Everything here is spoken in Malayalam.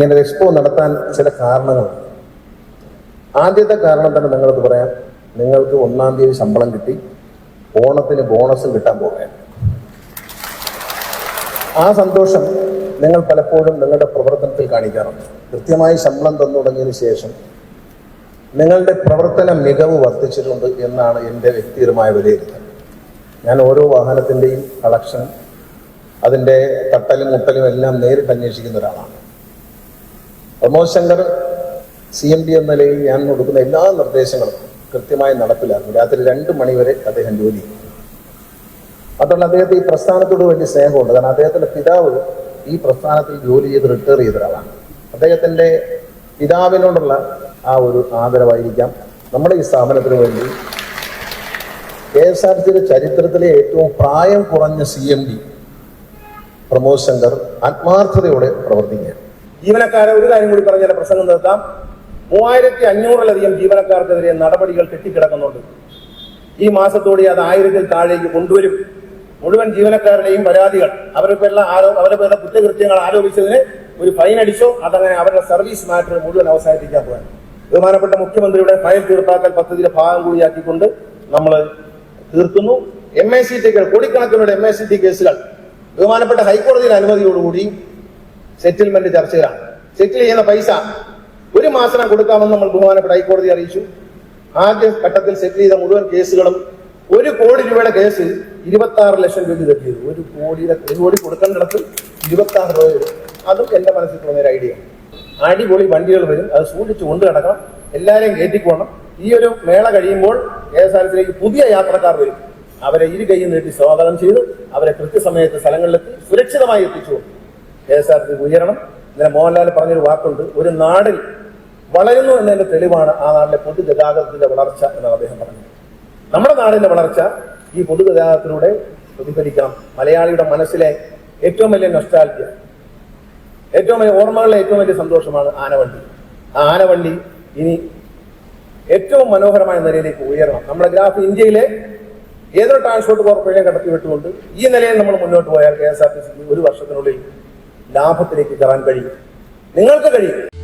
ഇങ്ങനെ ഒരു എക്സ്പോ നടത്താൻ ചില കാരണങ്ങളുണ്ട് ആദ്യത്തെ കാരണം തന്നെ നിങ്ങൾക്ക് പറയാം നിങ്ങൾക്ക് ഒന്നാം തീയതി ശമ്പളം കിട്ടി ഓണത്തിന് ബോണസും കിട്ടാൻ പോവുകയാണ്. ആ സന്തോഷം നിങ്ങൾ പലപ്പോഴും നിങ്ങളുടെ പ്രവർത്തനത്തിൽ കാണിക്കാറുണ്ട്. കൃത്യമായി ശമ്പളം തന്നു തുടങ്ങിയതിന് ശേഷം നിങ്ങളുടെ പ്രവർത്തന മികവ് വർദ്ധിച്ചിട്ടുണ്ട് എന്നാണ് എന്റെ വ്യക്തിപരമായ വിലയിരുത്തൽ. ഞാൻ ഓരോ വാഹനത്തിന്റെയും കളക്ഷൻ അതിന്റെ തട്ടലും മുട്ടലും എല്ലാം നേരിട്ട് അന്വേഷിക്കുന്ന ഒരാളാണ്. Pramod Shankar C M D എന്ന നിലയിൽ ഞാൻ കൊടുക്കുന്ന എല്ലാ നിർദ്ദേശങ്ങളും കൃത്യമായി നടപ്പിലാക്കും. രാത്രി രണ്ട് മണിവരെ അദ്ദേഹം ജോലി ചെയ്യും അതുകൊണ്ട് അദ്ദേഹത്തെ ഈ പ്രസ്ഥാനത്തോട് വലിയ സ്നേഹമുണ്ട്. കാരണം അദ്ദേഹത്തിന്റെ പിതാവ് ഈ പ്രസ്ഥാനത്തിൽ ജോലി ചെയ്ത് റിട്ടയർ ചെയ്ത ഒരാളാണ്. അദ്ദേഹത്തിന്റെ പിതാവിനോടുള്ള ആ ഒരു ആദരവായിരിക്കാം. നമ്മുടെ ഈ സ്ഥാപനത്തിന് വേണ്ടി കെ എസ് ആർ സിയുടെ ചരിത്രത്തിലെ ഏറ്റവും പ്രായം കുറഞ്ഞ C M D Pramod Shankar ആത്മാർത്ഥതയോടെ പ്രവർത്തിക്കുകയാണ് ജീവനക്കാരെ ഒരു കാര്യം കൂടി പറഞ്ഞാൽ പ്രസംഗം നിർത്താം. മൂവായിരത്തി അഞ്ഞൂറിലധികം ജീവനക്കാർക്കെതിരെ നടപടികൾ കെട്ടിക്കിടക്കുന്നുണ്ട്. ഈ മാസത്തോടെ അത് ആയിരത്തിൽ താഴേക്ക് കൊണ്ടുവരും. മുഴുവൻ ജീവനക്കാരുടെയും പരാതികൾ അവരുടെ പേരിലെ ആരോ അവരുടെ പേരിലെ കുറ്റകൃത്യങ്ങൾ ആരോപിച്ചതിന് ഒരു ഫൈൻ അടിച്ചോ അതങ്ങനെ അവരുടെ സർവീസ് മാറ്റർ മുഴുവൻ അവസാനിപ്പിക്കാൻ പോകാൻ ബഹുമാനപ്പെട്ട മുഖ്യമന്ത്രിയുടെ ഫയൽ തീർപ്പാക്കൽ പദ്ധതിയുടെ ഭാഗം കൂടിയാക്കിക്കൊണ്ട് നമ്മൾ തീർക്കുന്നു. എം എ സി ടി കോടിക്കണക്കിനുള്ള എം എ സി ടി കേസുകൾ. ബഹുമാനപ്പെട്ട ഹൈക്കോടതിയുടെ അനുമതിയോടുകൂടി സെറ്റിൽമെന്റ് ചർച്ചയിലാണ് സെറ്റിൽ ചെയ്യുന്ന പൈസ ഒരു മാസം കൊടുക്കാമെന്ന് നമ്മൾ ബഹുമാനപ്പെട്ട ഹൈക്കോടതി അറിയിച്ചു. ആദ്യ ഘട്ടത്തിൽ സെറ്റിൽ ചെയ്ത മുഴുവൻ കേസുകളും ഒരു കോടി രൂപയുടെ കേസ് ഇരുപത്തി ആറ് ലക്ഷം രൂപ തെറ്റിയത് ഒരു കോടിയുടെ ഒരു കോടി കൊടുക്കേണ്ടിടത്ത് ഇരുപത്തി ആറ് രൂപ വരും. അതും എന്റെ മനസ്സിൽ തോന്നിയ ഒരു ഐഡിയ അടിപൊളി വണ്ടികൾ വരും. അത് സൂക്ഷിച്ചു കൊണ്ടു കിടക്കണം എല്ലാവരെയും കയറ്റിക്കോണം ഈ ഒരു മേള കഴിയുമ്പോൾ കെ എസ് ആർ സിയിലേക്ക് പുതിയ യാത്രക്കാർ വരും. അവരെ ഇരു കൈ നീട്ടി സ്വാഗതം ചെയ്ത് അവരെ കൃത്യസമയത്ത് സ്ഥലങ്ങളിലെത്തി സുരക്ഷിതമായി എത്തിച്ചു. കെ എസ് ആർ സി ഉയരണം. ഇന്നലെ മോഹൻലാൽ പറഞ്ഞൊരു വാക്കുണ്ട്. ഒരു നാടിൽ വളരുന്നു എന്നതിന്റെ തെളിവാണ് ആ നാട്ടിലെ പൊതുഗതാഗതത്തിന്റെ വളർച്ച എന്നാണ് അദ്ദേഹം പറഞ്ഞത്. നമ്മുടെ നാടിന്റെ വളർച്ച ഈ പൊതുഗതാഗതത്തിലൂടെ പ്രതിഫലിക്കണം. മലയാളിയുടെ മനസ്സിലെ ഏറ്റവും വലിയ നൊസ്റ്റാൽജിയ ഏറ്റവും വലിയ ഓർമ്മകളിലെ ഏറ്റവും വലിയ സന്തോഷമാണ് ആനവണ്ടി. ആ ആനവണ്ടി ഇനി ഏറ്റവും മനോഹരമായ നിലയിലേക്ക് ഉയരണം. നമ്മുടെ ഗ്രാഫ് ഇന്ത്യയിലെ ഏതൊരു ട്രാൻസ്പോർട്ട് കോർപ്പറേഷൻ കടത്തി വിട്ടുകൊണ്ട് ഈ നിലയിൽ നമ്മൾ മുന്നോട്ട് പോയാൽ കെ എസ് ആർ ടി സിക്ക് ഒരു വർഷത്തിനുള്ളിൽ ലാഭത്തിലേക്ക് കയറാൻ കഴിയും. നിങ്ങൾക്ക് കഴിയും.